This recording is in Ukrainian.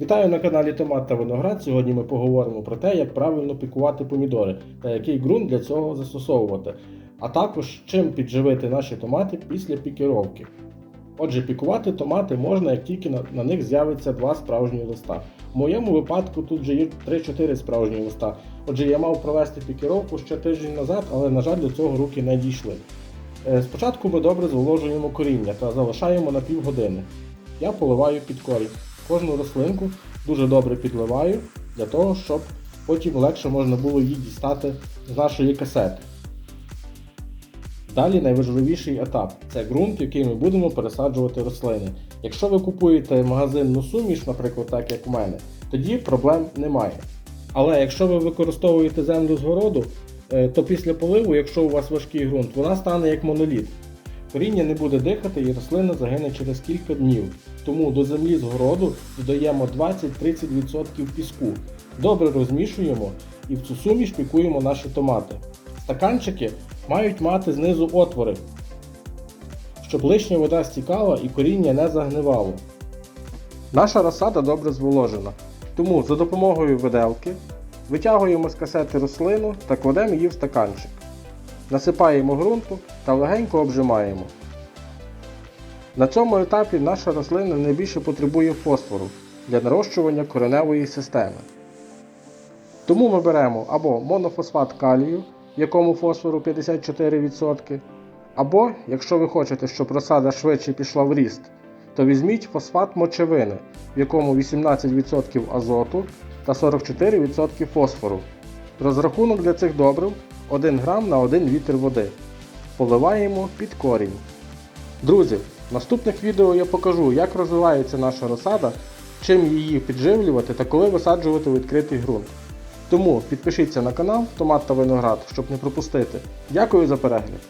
Вітаю на каналі Томат та Виноград. Сьогодні ми поговоримо про те, як правильно пікувати помідори та який ґрунт для цього застосовувати, а також чим підживити наші томати після пікіровки. Отже, пікувати томати можна, як тільки на, них з'явиться два справжні листа. В моєму випадку тут вже є 3-4 справжні листа. Отже, я мав провести пікіровку ще тиждень назад, але, на жаль, до цього руки не дійшли. Е, Спочатку ми добре зволожуємо коріння та залишаємо на півгодини. Я поливаю під корінь. Кожну рослинку дуже добре підливаю для того, щоб потім легше можна було її дістати з нашої касети. Далі найважливіший етап це ґрунт, який ми будемо пересаджувати рослини. Якщо ви купуєте магазинну суміш, наприклад, так як у мене, тоді проблем немає. Але якщо ви використовуєте землю з городу, е, то після поливу, якщо у вас важкий ґрунт, вона стане як моноліт. Коріння не буде дихати і рослина загине через кілька днів. Тому до землі з городу додаємо 20-30% піску. Добре розмішуємо і в цю суміш пікуємо наші томати. Стаканчики мають мати знизу отвори, щоб лишня вода стікала і коріння не загнивало. Наша розсада добре зволожена, тому за допомогою виделки витягуємо з касети рослину та кладемо її в стаканчик. Насипаємо ґрунту та легенько обжимаємо. На цьому етапі наша рослина найбільше потребує фосфору для нарощування кореневої системи. Тому ми беремо або монофосфат калію, якому фосфору 54%, або, якщо ви хочете, щоб розсада швидше пішла в ріст, то візьміть фосфат мочевини, в якому 18% азоту та 44% фосфору. Розрахунок для цих добрив 1 грам на 1 літр води. Поливаємо під корінь. Друзі, в наступних відео я покажу, як розвивається наша розсада, чим її підживлювати та коли висаджувати у відкритий ґрунт. Тому підпишіться на канал Томат та Виноград, щоб не пропустити. Дякую за перегляд!